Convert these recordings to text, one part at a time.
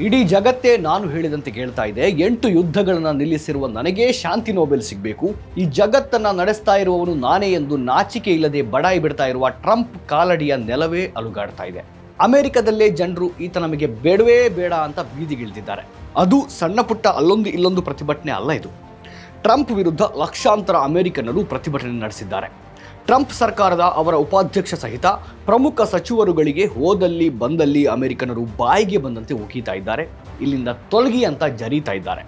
ಇಡೀ ಜಗತ್ತೇ ನಾನು ಹೇಳಿದಂತೆ ಕೇಳ್ತಾ ಇದೆ, ಎಂಟು ಯುದ್ಧಗಳನ್ನ ನಿಲ್ಲಿಸಿರುವ ನನಗೆ ಶಾಂತಿ ನೋಬೆಲ್ ಸಿಗಬೇಕು. ಈ ಜಗತ್ತನ್ನ ನಡೆಸ್ತಾ ಇರುವವನು ನಾನೇ ಎಂದು ನಾಚಿಕೆ ಇಲ್ಲದೆ ಬಡಾಯಿ ಬಿಡ್ತಾ ಇರುವ ಟ್ರಂಪ್ ಕಾಲಡಿಯ ನೆಲವೇ ಅಲುಗಾಡ್ತಾ ಇದೆ. ಅಮೆರಿಕದಲ್ಲೇ ಜನರು ಈತ ನಮಗೆ ಬೇಡವೇ ಬೇಡ ಅಂತ ಬೀದಿಗಿಳಿದಿದ್ದಾರೆ. ಅದು ಸಣ್ಣ ಪುಟ್ಟ ಅಲ್ಲೊಂದು ಇಲ್ಲೊಂದು ಪ್ರತಿಭಟನೆ ಅಲ್ಲ ಇದು. ಟ್ರಂಪ್ ವಿರುದ್ಧ ಲಕ್ಷಾಂತರ ಅಮೆರಿಕನ್ನರು ಪ್ರತಿಭಟನೆ ನಡೆಸಿದ್ದಾರೆ. ಟ್ರಂಪ್ ಸರ್ಕಾರದ ಅವರ ಉಪಾಧ್ಯಕ್ಷ ಸಹಿತ ಪ್ರಮುಖ ಸಚಿವರುಗಳಿಗೆ ಹೋದಲ್ಲಿ ಬಂದಲ್ಲಿ ಅಮೆರಿಕನರು ಬಾಯಿಗೆ ಬಂದಂತೆ ಉಗೀತಾ ಇದ್ದಾರೆ. ಇಲ್ಲಿಂದ ತೊಲಗಿ ಅಂತ ಜರೀತಾ ಇದ್ದಾರೆ.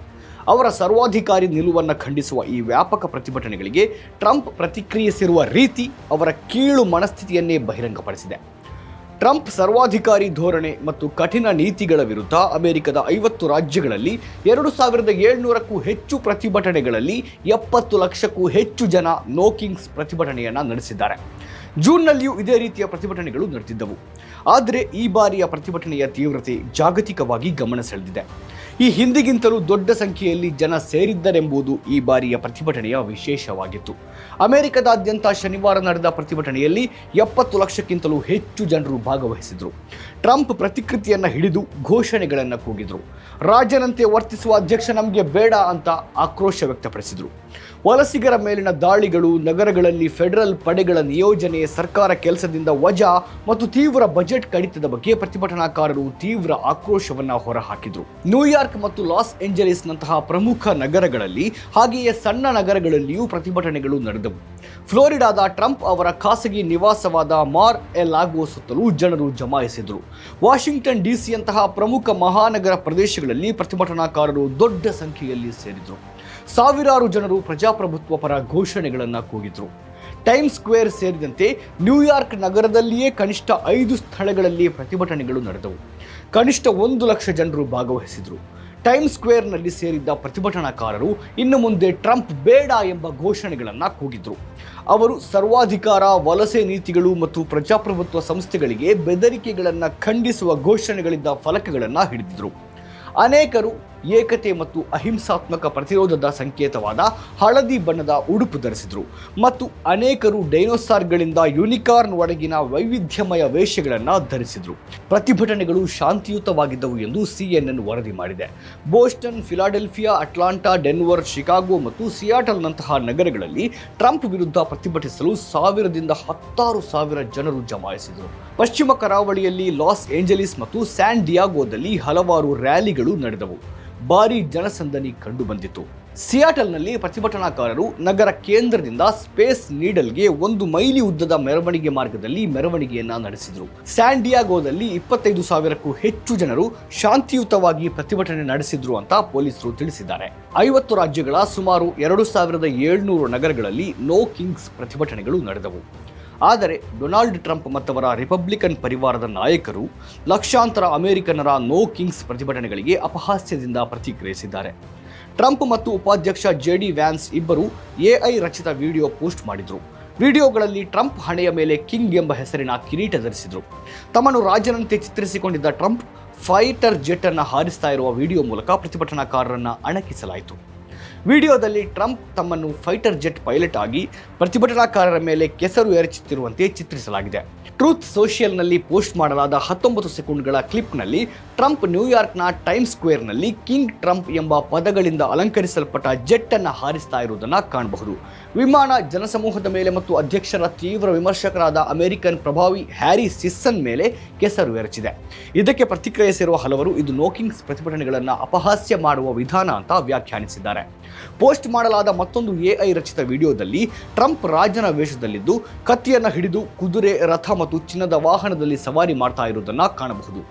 ಅವರ ಸರ್ವಾಧಿಕಾರಿ ನಿಲುವನ್ನು ಖಂಡಿಸುವ ಈ ವ್ಯಾಪಕ ಪ್ರತಿಭಟನೆಗಳಿಗೆ ಟ್ರಂಪ್ ಪ್ರತಿಕ್ರಿಯಿಸಿರುವ ರೀತಿ ಅವರ ಕೀಳು ಮನಸ್ಥಿತಿಯನ್ನೇ ಬಹಿರಂಗಪಡಿಸಿದೆ. ಟ್ರಂಪ್ ಸರ್ವಾಧಿಕಾರಿ ಧೋರಣೆ ಮತ್ತು ಕಠಿಣ ನೀತಿಗಳ ವಿರುದ್ಧ ಅಮೆರಿಕದ ಐವತ್ತು ರಾಜ್ಯಗಳಲ್ಲಿ ಎರಡು ಸಾವಿರದ ಏಳ್ನೂರಕ್ಕೂ ಹೆಚ್ಚು ಪ್ರತಿಭಟನೆಗಳಲ್ಲಿ ಎಪ್ಪತ್ತು ಲಕ್ಷಕ್ಕೂ ಹೆಚ್ಚು ಜನ ನೋಕಿಂಗ್ಸ್ ಪ್ರತಿಭಟನೆಯನ್ನು ನಡೆಸಿದ್ದಾರೆ. ಜೂನ್ನಲ್ಲಿಯೂ ಇದೇ ರೀತಿಯ ಪ್ರತಿಭಟನೆಗಳು ನಡೆದಿದ್ದವು. ಆದರೆ ಈ ಬಾರಿಯ ಪ್ರತಿಭಟನೆಯ ತೀವ್ರತೆ ಜಾಗತಿಕವಾಗಿ ಗಮನ ಸೆಳೆದಿದೆ. ಈ ಹಿಂದಿಗಿಂತಲೂ ದೊಡ್ಡ ಸಂಖ್ಯೆಯಲ್ಲಿ ಜನ ಸೇರಿದ್ದರೆಂಬುದು ಈ ಬಾರಿಯ ಪ್ರತಿಭಟನೆಯ ವಿಶೇಷವಾಗಿತ್ತು. ಅಮೆರಿಕದಾದ್ಯಂತ ಶನಿವಾರ ನಡೆದ ಪ್ರತಿಭಟನೆಯಲ್ಲಿ ಎಪ್ಪತ್ತು ಲಕ್ಷಕ್ಕಿಂತಲೂ ಹೆಚ್ಚು ಜನರು ಭಾಗವಹಿಸಿದರು. ಟ್ರಂಪ್ ಪ್ರತಿಕೃತಿಯನ್ನು ಹಿಡಿದು ಘೋಷಣೆಗಳನ್ನು ಕೂಗಿದರು. ರಾಜನಂತೆ ವರ್ತಿಸುವ ಅಧ್ಯಕ್ಷ ನಮಗೆ ಬೇಡ ಅಂತ ಆಕ್ರೋಶ ವ್ಯಕ್ತಪಡಿಸಿದರು. ವಲಸಿಗರ ಮೇಲಿನ ದಾಳಿಗಳು ನಗರಗಳಲ್ಲಿ ಫೆಡರಲ್ ಪಡೆಗಳ ನಿಯೋಜನೆ ಸರ್ಕಾರ ಕೆಲಸದಿಂದ ವಜಾ ಮತ್ತು ತೀವ್ರ ಬಜೆಟ್ ಕಡಿತದ ಬಗ್ಗೆ ಪ್ರತಿಭಟನಾಕಾರರು ತೀವ್ರ ಆಕ್ರೋಶವನ್ನ ಹೊರಹಾಕಿದ್ರು. ನ್ಯೂಯಾರ್ಕ್ ಮತ್ತು ಲಾಸ್ ಏಂಜಲೀಸ್ನಂತಹ ಪ್ರಮುಖ ನಗರಗಳಲ್ಲಿ ಹಾಗೆಯೇ ಸಣ್ಣ ನಗರಗಳಲ್ಲಿಯೂ ಪ್ರತಿಭಟನೆಗಳು ನಡೆದವು. ಫ್ಲೋರಿಡಾದ ಟ್ರಂಪ್ ಅವರ ಖಾಸಗಿ ನಿವಾಸವಾದ ಮಾರ್ ಎ ಸುತ್ತಲೂ ಜನರು ಜಮಾಯಿಸಿದರು. ವಾಷಿಂಗ್ಟನ್ ಡಿಸಿಯಂತಹ ಪ್ರಮುಖ ಮಹಾನಗರ ಪ್ರದೇಶಗಳಲ್ಲಿ ಪ್ರತಿಭಟನಾಕಾರರು ದೊಡ್ಡ ಸಂಖ್ಯೆಯಲ್ಲಿ ಸೇರಿದರು. ಸಾವಿರಾರು ಜನರು ಪ್ರಜಾಪ್ರಭುತ್ವ ಪರ ಘೋಷಣೆಗಳನ್ನು ಕೂಗಿದ್ರು. ಟೈಮ್ ಸ್ಕ್ವೇರ್ ಸೇರಿದಂತೆ ನ್ಯೂಯಾರ್ಕ್ ನಗರದಲ್ಲಿಯೇ ಕನಿಷ್ಠ ಐದು ಸ್ಥಳಗಳಲ್ಲಿ ಪ್ರತಿಭಟನೆಗಳು ನಡೆದವು. ಕನಿಷ್ಠ ಒಂದು ಲಕ್ಷ ಜನರು ಭಾಗವಹಿಸಿದರು. ಟೈಮ್ ಸ್ಕ್ವೇರ್ನಲ್ಲಿ ಸೇರಿದ್ದ ಪ್ರತಿಭಟನಾಕಾರರು ಇನ್ನು ಮುಂದೆ ಟ್ರಂಪ್ ಬೇಡ ಎಂಬ ಘೋಷಣೆಗಳನ್ನು ಕೂಗಿದ್ರು. ಅವರು ಸರ್ವಾಧಿಕಾರ, ವಲಸೆ ನೀತಿಗಳು ಮತ್ತು ಪ್ರಜಾಪ್ರಭುತ್ವ ಸಂಸ್ಥೆಗಳಿಗೆ ಬೆದರಿಕೆಗಳನ್ನು ಖಂಡಿಸುವ ಘೋಷಣೆಗಳಿದ್ದ ಫಲಕಗಳನ್ನು ಹಿಡಿದಿದ್ರು. ಅನೇಕರು ಏಕತೆ ಮತ್ತು ಅಹಿಂಸಾತ್ಮಕ ಪ್ರತಿರೋಧದ ಸಂಕೇತವಾದ ಹಳದಿ ಬಣ್ಣದ ಉಡುಪು ಧರಿಸಿದರು. ಮತ್ತು ಅನೇಕರು ಡೈನೋಸಾರ್ಗಳಿಂದ ಯುನಿಕಾರ್ನ್ ಒಳಗಿನ ವೈವಿಧ್ಯಮಯ ವೇಷಗಳನ್ನು ಧರಿಸಿದರು. ಪ್ರತಿಭಟನೆಗಳು ಶಾಂತಿಯುತವಾಗಿದ್ದವು ಎಂದು ಸಿಎನ್ಎನ್ ವರದಿ ಮಾಡಿದೆ. Boston, Philadelphia, Atlanta, Denver, Chicago ಮತ್ತು ಸಿಯಾಟಲ್ನಂತಹ ನಗರಗಳಲ್ಲಿ ಟ್ರಂಪ್ ವಿರುದ್ಧ ಪ್ರತಿಭಟಿಸಲು ಸಾವಿರದಿಂದ ಹತ್ತಾರು ಸಾವಿರ ಜನರು ಜಮಾಯಿಸಿದರು. ಪಶ್ಚಿಮ ಕರಾವಳಿಯಲ್ಲಿ ಲಾಸ್ ಏಂಜಲೀಸ್ ಮತ್ತು ಸ್ಯಾನ್ ಡಿಯಾಗೋದಲ್ಲಿ ಹಲವಾರು ರ್ಯಾಲಿಗಳು ನಡೆದವು. ಭಾರೀ ಜನಸಂದಣಿ ಕಂಡುಬಂದಿತು. ಸಿಯಾಟಲ್ನಲ್ಲಿ ಪ್ರತಿಭಟನಾಕಾರರು ನಗರ ಕೇಂದ್ರದಿಂದ ಸ್ಪೇಸ್ ನೀಡಲ್ಗೆ ಒಂದು ಮೈಲಿ ಉದ್ದದ ಮೆರವಣಿಗೆ ಮಾರ್ಗದಲ್ಲಿ ಮೆರವಣಿಗೆಯನ್ನ ನಡೆಸಿದರು. ಸ್ಯಾಂಡಿಯಾಗೋದಲ್ಲಿ ಇಪ್ಪತ್ತೈದು ಸಾವಿರಕ್ಕೂ ಹೆಚ್ಚು ಜನರು ಶಾಂತಿಯುತವಾಗಿ ಪ್ರತಿಭಟನೆ ನಡೆಸಿದ್ರು ಅಂತ ಪೊಲೀಸರು ತಿಳಿಸಿದ್ದಾರೆ. ಐವತ್ತು ರಾಜ್ಯಗಳ ಸುಮಾರು ಎರಡು ಸಾವಿರದ ಏಳ್ನೂರು ನಗರಗಳಲ್ಲಿ ನೋ ಕಿಂಗ್ಸ್ ಪ್ರತಿಭಟನೆಗಳು ನಡೆದವು. ಆದರೆ ಡೊನಾಲ್ಡ್ ಟ್ರಂಪ್ ಮತ್ತವರ ರಿಪಬ್ಲಿಕನ್ ಪರಿವಾರದ ನಾಯಕರು ಲಕ್ಷಾಂತರ ಅಮೆರಿಕನ್ನರ ನೋ ಕಿಂಗ್ಸ್ ಪ್ರತಿಭಟನೆಗಳಿಗೆ ಅಪಹಾಸ್ಯದಿಂದ ಪ್ರತಿಕ್ರಿಯಿಸಿದ್ದಾರೆ. ಟ್ರಂಪ್ ಮತ್ತು ಉಪಾಧ್ಯಕ್ಷ ಜೆ ಡಿ ವ್ಯಾನ್ಸ್ ಇಬ್ಬರು ಎಐ ರಚಿತ ವಿಡಿಯೋ ಪೋಸ್ಟ್ ಮಾಡಿದರು. ವಿಡಿಯೋಗಳಲ್ಲಿ ಟ್ರಂಪ್ ಹಣೆಯ ಮೇಲೆ ಕಿಂಗ್ ಎಂಬ ಹೆಸರಿನ ಕಿರೀಟ ಧರಿಸಿದರು. ತಮ್ಮನ್ನು ರಾಜನಂತೆ ಚಿತ್ರಿಸಿಕೊಂಡಿದ್ದ ಟ್ರಂಪ್ ಫೈಟರ್ ಜೆಟ್ ಅನ್ನು ಹಾರಿಸ್ತಾ ಇರುವ ವಿಡಿಯೋ ಮೂಲಕ ಪ್ರತಿಭಟನಾಕಾರರನ್ನು ಅಣಕಿಸಲಾಯಿತು. ವಿಡಿಯೋದಲ್ಲಿ ಟ್ರಂಪ್ ತಮ್ಮನ್ನು ಫೈಟರ್ ಜೆಟ್ ಪೈಲಟ್ ಆಗಿ ಪ್ರತಿಭಟನಾಕಾರರ ಮೇಲೆ ಕೆಸರು ಎರಚುತ್ತಿರುವಂತೆ ಚಿತ್ರಿಸಲಾಗಿದೆ. ಟ್ರೂತ್ ಸೋಷಿಯಲ್ನಲ್ಲಿ ಪೋಸ್ಟ್ ಮಾಡಲಾದ ಹತ್ತೊಂಬತ್ತು ಸೆಕೆಂಡ್ಗಳ ಕ್ಲಿಪ್ನಲ್ಲಿ ಟ್ರಂಪ್ ನ್ಯೂಯಾರ್ಕ್ನ ಟೈಮ್ ಸ್ಕ್ವೇರ್ನಲ್ಲಿ ಕಿಂಗ್ ಟ್ರಂಪ್ ಎಂಬ ಪದಗಳಿಂದ ಅಲಂಕರಿಸಲ್ಪಟ್ಟ ಜೆಟ್ ಅನ್ನು ಹಾರಿಸ್ತಾ ಇರುವುದನ್ನು ಕಾಣಬಹುದು. ವಿಮಾನ ಜನಸಮೂಹದ ಮೇಲೆ ಮತ್ತು ಅಧ್ಯಕ್ಷರ ತೀವ್ರ ವಿಮರ್ಶಕರಾದ ಅಮೆರಿಕನ್ ಪ್ರಭಾವಿ ಹ್ಯಾರಿ ಸಿಸ್ಸನ್ ಮೇಲೆ ಕೆಸರು ಎರಚಿದೆ. ಇದಕ್ಕೆ ಪ್ರತಿಕ್ರಿಯಿಸಿರುವ ಹಲವರು, ಇದು ನೋಕಿಂಗ್ಸ್ ಪ್ರತಿಭಟನೆಗಳನ್ನು ಅಪಹಾಸ್ಯ ಮಾಡುವ ವಿಧಾನ ಅಂತ ವ್ಯಾಖ್ಯಾನಿಸಿದ್ದಾರೆ. ಪೋಸ್ಟ್ ಮಾಡಲಾದ ಮತ್ತೊಂದು ಎಐ ರಚಿತ ವಿಡಿಯೋದಲ್ಲಿ ಟ್ರಂಪ್ ರಾಜನ ವೇಷದಲ್ಲಿದ್ದು, ಕತ್ತಿಯನ್ನು ಹಿಡಿದು ಕುದುರೆ, ರಥ ಮತ್ತು ಚಿನ್ನದ ವಾಹನದಲ್ಲಿ ಸವಾರಿ ಮಾಡ್ತಾ ಇರುವುದನ್ನು ಕಾಣಬಹುದು.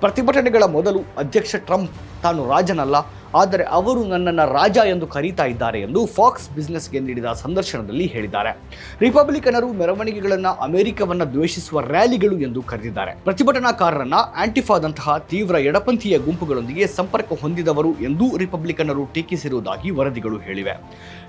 ಪ್ರತಿಭಟನೆಗಳ ಮೊದಲು ಅಧ್ಯಕ್ಷ ಟ್ರಂಪ್ ತಾನು ರಾಜನಲ್ಲ ಆದರೆ ಅವರು ನನ್ನನ್ನು ರಾಜ ಎಂದು ಕರೀತಾ ಇದ್ದಾರೆ ಎಂದು ಫಾಕ್ಸ್ ಬಿಸ್ನೆಸ್ಗೆ ನೀಡಿದ ಸಂದರ್ಶನದಲ್ಲಿ ಹೇಳಿದ್ದಾರೆ. ರಿಪಬ್ಲಿಕನರು ಮೆರವಣಿಗೆಗಳನ್ನು ಅಮೆರಿಕವನ್ನು ದ್ವೇಷಿಸುವ ರ್ಯಾಲಿಗಳು ಎಂದು ಕರೆದಿದ್ದಾರೆ. ಪ್ರತಿಭಟನಾಕಾರರನ್ನ ಆಂಟಿಫಾದಂತಹ ತೀವ್ರ ಎಡಪಂಥೀಯ ಗುಂಪುಗಳೊಂದಿಗೆ ಸಂಪರ್ಕ ಹೊಂದಿದವರು ಎಂದು ರಿಪಬ್ಲಿಕನರು ಟೀಕಿಸಿರುವುದಾಗಿ ವರದಿಗಳು ಹೇಳಿವೆ.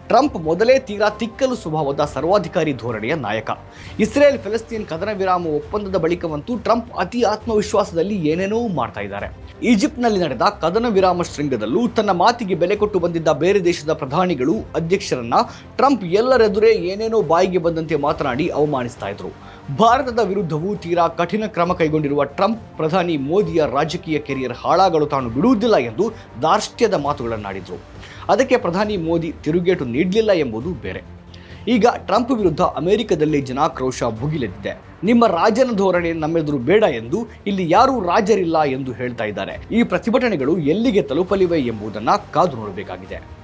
ಟ್ರಂಪ್ ಮೊದಲೇ ತೀರಾ ತಿಕ್ಕಲು ಸ್ವಭಾವದ ಸರ್ವಾಧಿಕಾರಿ ಧೋರಣೆಯ ನಾಯಕ. ಇಸ್ರೇಲ್ ಫೆಲಸ್ತೀನ್ ಕದನ ವಿರಾಮ ಒಪ್ಪಂದದ ಬಳಿಕವಂತೂ ಟ್ರಂಪ್ ಅತಿ ಆತ್ಮವಿಶ್ವಾಸದಲ್ಲಿ ಏನೇನೋ ಮಾಡ್ತಾ ಇದ್ದಾರೆ. ಈಜಿಪ್ಟ್ನಲ್ಲಿ ನಡೆದ ಕದನ ವಿರಾಮ ಶೃಂಗದಲ್ಲೂ ತನ್ನ ಮಾತಿಗೆ ಬೆಲೆ ಕೊಟ್ಟು ಬಂದಿದ್ದ ಬೇರೆ ದೇಶದ ಪ್ರಧಾನಿಗಳು ಅಧ್ಯಕ್ಷರನ್ನ ಟ್ರಂಪ್ ಎಲ್ಲರೆದುರೇ ಏನೇನೋ ಬಾಯಿಗೆ ಬಂದಂತೆ ಮಾತನಾಡಿ ಅವಮಾನಿಸ್ತಾ ಇದ್ರು. ಭಾರತದ ವಿರುದ್ಧವೂ ತೀರಾ ಕಠಿಣ ಕ್ರಮ ಕೈಗೊಂಡಿರುವ ಟ್ರಂಪ್ ಪ್ರಧಾನಿ ಮೋದಿಯ ರಾಜಕೀಯ ಕೆರಿಯರ್ ಹಾಳಾಗಲು ತಾನು ಬಿಡುವುದಿಲ್ಲ ಎಂದು ದಾರ್ಷ್ಟ್ಯದ ಮಾತುಗಳನ್ನಾಡಿದ್ರು. ಅದಕ್ಕೆ ಪ್ರಧಾನಿ ಮೋದಿ ತಿರುಗೇಟು ನೀಡಲಿಲ್ಲ ಎಂಬುದು ಬೇರೆ. ಈಗ ಟ್ರಂಪ್ ವಿರುದ್ಧ ಅಮೆರಿಕದಲ್ಲಿ ಜನಾಕ್ರೋಶ ಭುಗಿಲೆದ್ದಿದೆ. ನಿಮ್ಮ ರಾಜನ ಧೋರಣೆ ನಮ್ಮೆದುರು ಬೇಡ ಎಂದು ಇಲ್ಲಿ ಯಾರೂ ರಾಜರಿಲ್ಲ ಎಂದು ಹೇಳ್ತಾ ಇದ್ದಾರೆ. ಈ ಪ್ರತಿಭಟನೆಗಳು ಎಲ್ಲಿಗೆ ತಲುಪಲಿವೆ ಎಂಬುದನ್ನ ಕಾದು ನೋಡಬೇಕಾಗಿದೆ.